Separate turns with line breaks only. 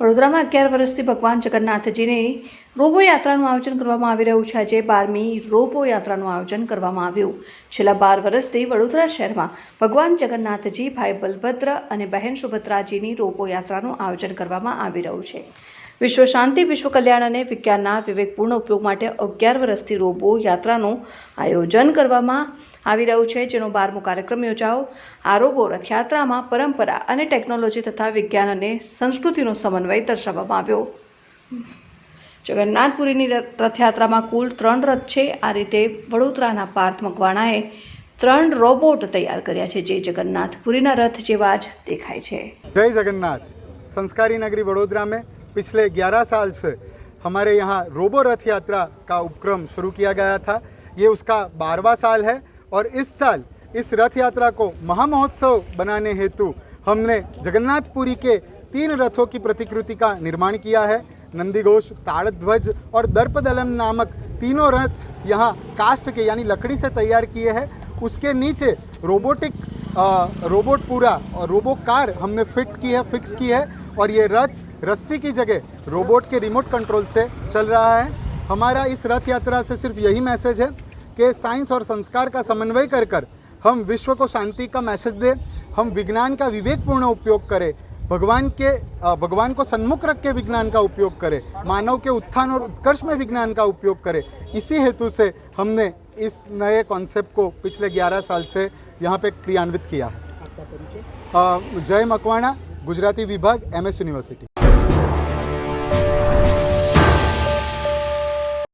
વડોદરામાં અગિયાર વર્ષથી ભગવાન જગન્નાથજીની રોબો યાત્રાનું આયોજન કરવામાં આવી રહ્યું છે. આજે બારમી રોબો યાત્રાનું આયોજન કરવામાં આવ્યું. છેલ્લા બાર વર્ષથી વડોદરા શહેરમાં ભગવાન જગન્નાથજી, ભાઈ બલભદ્ર અને બહેન સુભદ્રાજીની રોબો યાત્રાનું આયોજન કરવામાં આવી રહ્યું છે. વિશ્વ શાંતિ, વિશ્વ કલ્યાણ અને વિજ્ઞાનના વિવેકપૂર્ણ ઉપયોગ માટે અગિયાર વર્ષથી રોબો યાત્રાનું આયોજન કરવામાં આવી રહ્યું છે, જેનો બારમો કાર્યક્રમ યોજાઓ આ રોબો રથયાત્રામાં પરંપરા અને ટેકનોલોજી તથા વિજ્ઞાન અને સંસ્કૃતિનો સમન્વય દર્શાવવામાં આવ્યો. જગન્નાથપુરીની રથયાત્રામાં કુલ ત્રણ રથ છે. આ રીતે વડોદરાના પાર્થ મકવાણાએ ત્રણ રોબોટ તૈયાર કર્યા છે, જે જગન્નાથપુરીના રથ જેવા જ દેખાય છે.
જય જગન્નાથ. સંસ્કારી નગરી વડોદરા મેં पिछले 11 साल से हमारे यहाँ रोबो रथ यात्रा का उपक्रम शुरू किया गया था। ये उसका बारहवा साल है और इस साल इस रथ यात्रा को महामहोत्सव बनाने हेतु हमने जगन्नाथपुरी के तीन रथों की प्रतिकृति का निर्माण किया है। नंदीघोष, ताड़ध्वज और दर्पदलम नामक तीनों रथ यहाँ कास्ट के, यानी लकड़ी से तैयार किए हैं। उसके नीचे रोबोटिक रोबोट पूरा और रोबो कार हमने फिट की है, फिक्स की है और ये रथ रस्सी की जगह रोबोट के रिमोट कंट्रोल से चल रहा है। हमारा इस रथ यात्रा से सिर्फ़ यही मैसेज है कि साइंस और संस्कार का समन्वय कर कर हम विश्व को शांति का मैसेज दें, हम विज्ञान का विवेकपूर्ण उपयोग करें, भगवान के भगवान को सन्मुख रख के विज्ञान का उपयोग करें, मानव के उत्थान और उत्कर्ष में विज्ञान का उपयोग करें। इसी हेतु से हमने इस नए कॉन्सेप्ट को पिछले 11 साल से यहाँ पे क्रियान्वित किया है। जय मकवाणा गुजराती विभाग एम एस यूनिवर्सिटी।